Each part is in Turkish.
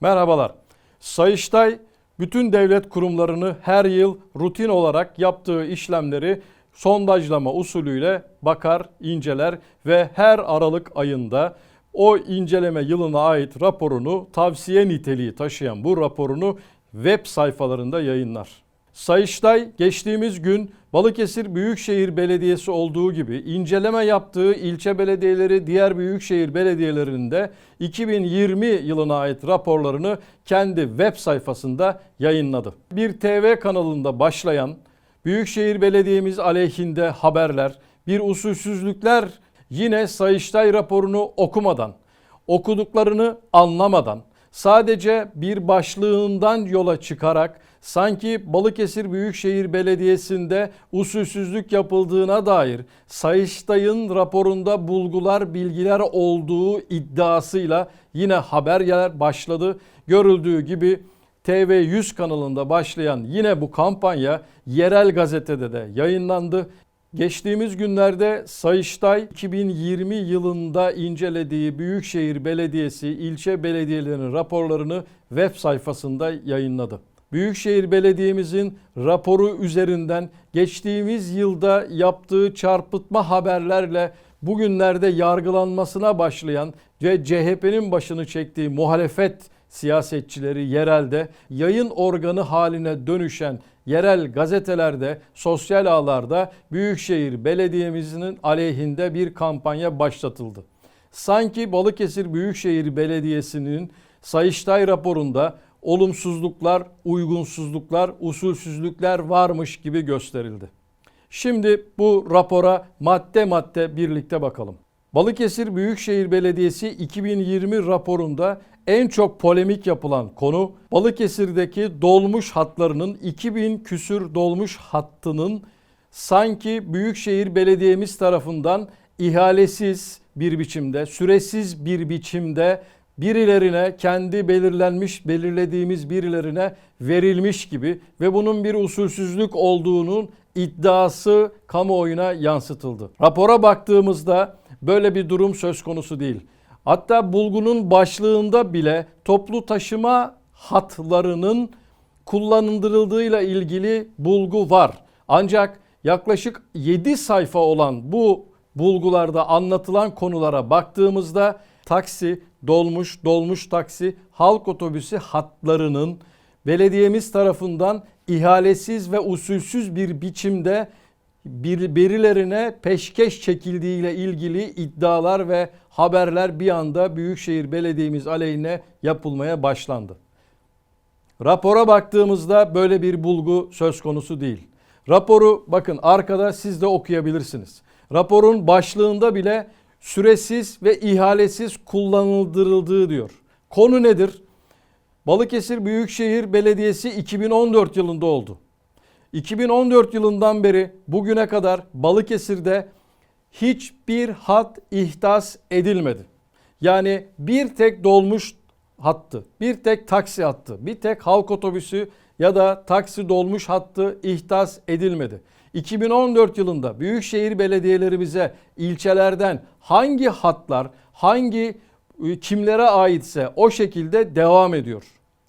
Merhabalar. Sayıştay bütün devlet kurumlarını her yıl rutin olarak yaptığı işlemleri sondajlama usulüyle bakar, inceler ve her Aralık ayında o inceleme yılına ait raporunu tavsiye niteliği taşıyan bu raporunu web sayfalarında yayınlar. Sayıştay geçtiğimiz gün Balıkesir Büyükşehir Belediyesi olduğu gibi inceleme yaptığı ilçe belediyeleri diğer büyükşehir belediyelerinde 2020 yılına ait raporlarını kendi web sayfasında yayınladı. Bir TV kanalında başlayan Büyükşehir Belediyemiz aleyhinde haberler, bir usulsüzlükler yine Sayıştay raporunu okumadan, okuduklarını anlamadan, sadece bir başlığından yola çıkarak sanki Balıkesir Büyükşehir Belediyesi'nde usulsüzlük yapıldığına dair Sayıştay'ın raporunda bulgular, bilgiler olduğu iddiasıyla yine haberler başladı. Görüldüğü gibi TV100 kanalında başlayan yine bu kampanya yerel gazetede de yayınlandı. Geçtiğimiz günlerde Sayıştay 2020 yılında incelediği Büyükşehir Belediyesi ilçe belediyelerinin raporlarını web sayfasında yayınladı. Büyükşehir Belediye'mizin raporu üzerinden geçtiğimiz yılda yaptığı çarpıtma haberlerle bugünlerde yargılanmasına başlayan ve CHP'nin başını çektiği muhalefet siyasetçileri yerelde yayın organı haline dönüşen yerel gazetelerde, sosyal ağlarda Büyükşehir Belediye'mizin aleyhinde bir kampanya başlatıldı. Sanki Balıkesir Büyükşehir Belediyesi'nin Sayıştay raporunda olumsuzluklar, uygunsuzluklar, usulsüzlükler varmış gibi gösterildi. Şimdi bu rapora madde madde birlikte bakalım. Balıkesir Büyükşehir Belediyesi 2020 raporunda en çok polemik yapılan konu Balıkesir'deki dolmuş hatlarının 2000 küsür dolmuş hattının sanki Büyükşehir Belediyemiz tarafından ihalesiz bir biçimde, süresiz bir biçimde birilerine kendi belirlenmiş, belirlediğimiz birilerine verilmiş gibi ve bunun bir usulsüzlük olduğunun iddiası kamuoyuna yansıtıldı. Rapora baktığımızda böyle bir durum söz konusu değil. Hatta bulgunun başlığında bile toplu taşıma hatlarının kullanıldırıldığıyla ilgili bulgu var. Ancak yaklaşık 7 sayfa olan bu bulgularda anlatılan konulara baktığımızda taksi, dolmuş, dolmuş taksi, halk otobüsü hatlarının belediyemiz tarafından ihalesiz ve usulsüz bir biçimde bir, birilerine peşkeş çekildiğiyle ilgili iddialar ve haberler bir anda Büyükşehir Belediye'miz aleyhine yapılmaya başlandı. Rapora baktığımızda böyle bir bulgu söz konusu değil. Raporu bakın arkada siz de okuyabilirsiniz. Raporun başlığında bile süresiz ve ihalesiz kullanıldırıldığı diyor. Konu nedir? Balıkesir Büyükşehir Belediyesi 2014 yılında oldu. 2014 yılından beri bugüne kadar Balıkesir'de hiçbir hat ihtas edilmedi. Yani bir tek dolmuş hattı, bir tek taksi hattı, bir tek halk otobüsü ya da taksi dolmuş hattı ihtas edilmedi. 2014 yılında büyükşehir belediyelerimize ilçelerden hangi hatlar, hangi kimlere aitse o şekilde devam ediyor.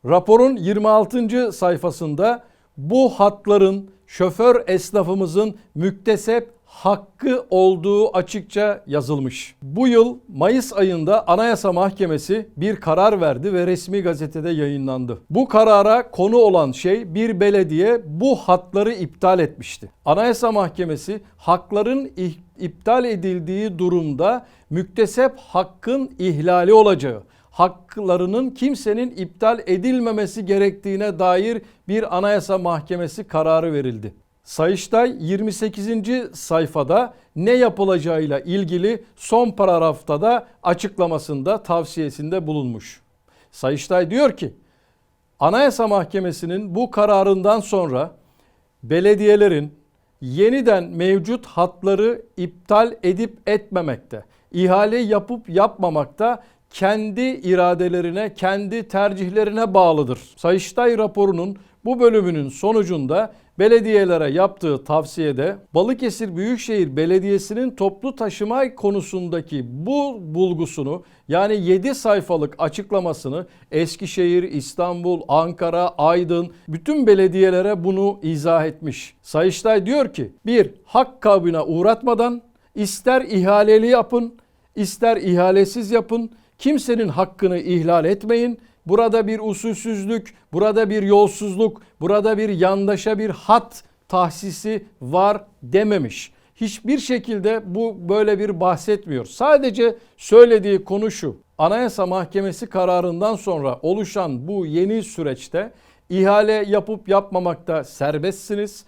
Raporun 26. sayfasında bu hatların şoför esnafımızın müktesep hakkı olduğu açıkça yazılmış. Bu yıl Mayıs ayında Anayasa Mahkemesi bir karar verdi ve resmi gazetede yayınlandı. Bu karara konu olan şey bir belediye bu hatları iptal etmişti. Anayasa Mahkemesi hakların iptal edildiği durumda müktesep hakkın ihlali olacağı, haklarının kimsenin iptal edilmemesi gerektiğine dair bir Anayasa Mahkemesi kararı verildi. Sayıştay 28. sayfada ne yapılacağıyla ilgili son paragrafta da açıklamasında tavsiyesinde bulunmuş. Sayıştay diyor ki Anayasa Mahkemesi'nin bu kararından sonra belediyelerin yeniden mevcut hatları iptal edip etmemekte, ihale yapıp yapmamakta kendi iradelerine, kendi tercihlerine bağlıdır. Sayıştay raporunun bu bölümünün sonucunda belediyelere yaptığı tavsiyede Balıkesir Büyükşehir Belediyesi'nin toplu taşıma konusundaki bu bulgusunu yani 7 sayfalık açıklamasını Eskişehir, İstanbul, Ankara, Aydın bütün belediyelere bunu izah etmiş. Sayıştay diyor ki bir hak kabine uğratmadan ister ihaleli yapın ister ihalesiz yapın kimsenin hakkını ihlal etmeyin. Burada bir usulsüzlük, burada bir yolsuzluk, burada bir yandaşa bir hat tahsisi var dememiş. Hiçbir şekilde bu böyle bir bahsetmiyor. Sadece söylediği konu şu. Anayasa Mahkemesi kararından sonra oluşan bu yeni süreçte ihale yapıp yapmamakta serbestsiniz.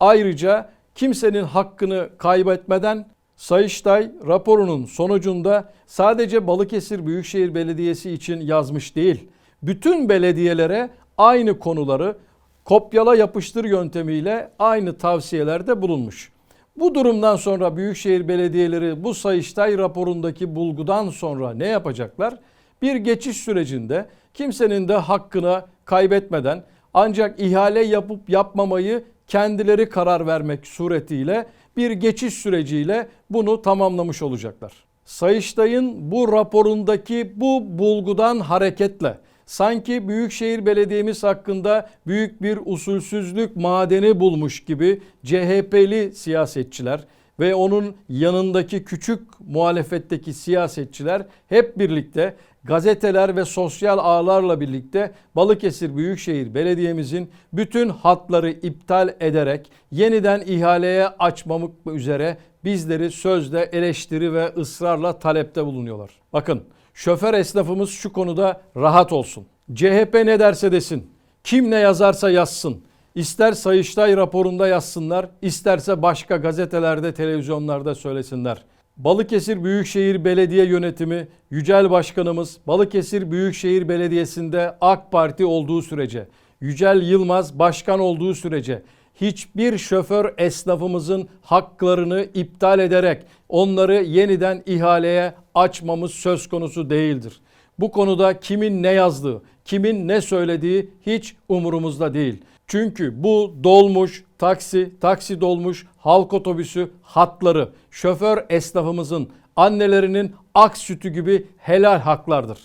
Ayrıca kimsenin hakkını kaybetmeden Sayıştay raporunun sonucunda sadece Balıkesir Büyükşehir Belediyesi için yazmış değil. Bütün belediyelere aynı konuları kopyala yapıştır yöntemiyle aynı tavsiyelerde bulunmuş. Bu durumdan sonra Büyükşehir Belediyeleri bu Sayıştay raporundaki bulgudan sonra ne yapacaklar? Bir geçiş sürecinde kimsenin de hakkını kaybetmeden ancak ihale yapıp yapmamayı kendileri karar vermek suretiyle bir geçiş süreciyle bunu tamamlamış olacaklar. Sayıştay'ın bu raporundaki bu bulgudan hareketle sanki Büyükşehir Belediye'miz hakkında büyük bir usulsüzlük madeni bulmuş gibi CHP'li siyasetçiler ve onun yanındaki küçük muhalefetteki siyasetçiler hep birlikte gazeteler ve sosyal ağlarla birlikte Balıkesir Büyükşehir Belediye'mizin bütün hatları iptal ederek yeniden ihaleye açmamak üzere bizleri sözde eleştiri ve ısrarla talepte bulunuyorlar. Bakın şoför esnafımız şu konuda rahat olsun. CHP ne derse desin, kim ne yazarsa yazsın. İster Sayıştay raporunda yazsınlar, isterse başka gazetelerde, televizyonlarda söylesinler. Balıkesir Büyükşehir Belediye Yönetimi, Yücel Başkanımız Balıkesir Büyükşehir Belediyesi'nde AK Parti olduğu sürece, Yücel Yılmaz başkan olduğu sürece hiçbir şoför esnafımızın haklarını iptal ederek onları yeniden ihaleye açmamız söz konusu değildir. Bu konuda kimin ne yazdığı, kimin ne söylediği hiç umurumuzda değil. Çünkü bu dolmuş, taksi, taksi dolmuş, halk otobüsü hatları şoför esnafımızın annelerinin ak sütü gibi helal haklardır.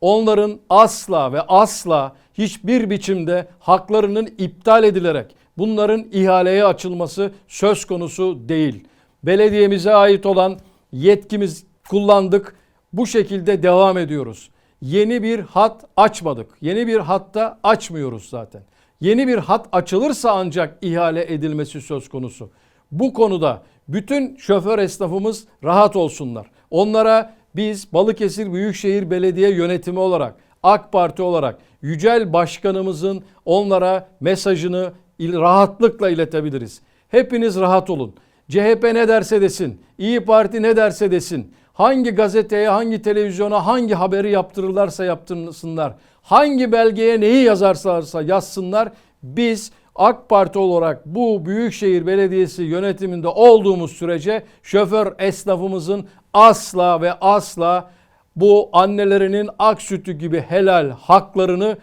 Onların asla ve asla hiçbir biçimde haklarının iptal edilerek bunların ihaleye açılması söz konusu değil. Belediyemize ait olan yetkimiz kullandık. Bu şekilde devam ediyoruz. Yeni bir hat açmadık. Yeni bir hatta açmıyoruz zaten. Yeni bir hat açılırsa ancak ihale edilmesi söz konusu. Bu konuda bütün şoför esnafımız rahat olsunlar. Onlara biz Balıkesir Büyükşehir Belediye Yönetimi olarak AK Parti olarak Yücel Başkanımızın onlara mesajını rahatlıkla iletebiliriz. Hepiniz rahat olun. CHP ne derse desin, İyi Parti ne derse desin, hangi gazeteye, hangi televizyona, hangi haberi yaptırırlarsa yaptırsınlar, hangi belgeye neyi yazarlarsa yazsınlar, biz AK Parti olarak bu Büyükşehir Belediyesi yönetiminde olduğumuz sürece şoför esnafımızın asla ve asla bu annelerinin ak sütü gibi helal haklarını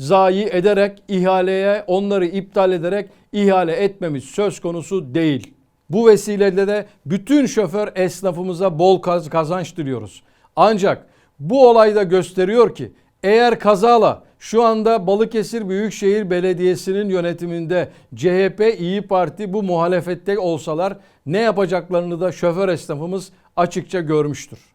zayi ederek ihaleye onları iptal ederek ihale etmemiz söz konusu değil. Bu vesileyle de bütün şoför esnafımıza bol kazanç diliyoruz. Ancak bu olay da gösteriyor ki eğer kazala şu anda Balıkesir Büyükşehir Belediyesi'nin yönetiminde CHP, İyi Parti bu muhalefette olsalar ne yapacaklarını da şoför esnafımız açıkça görmüştür.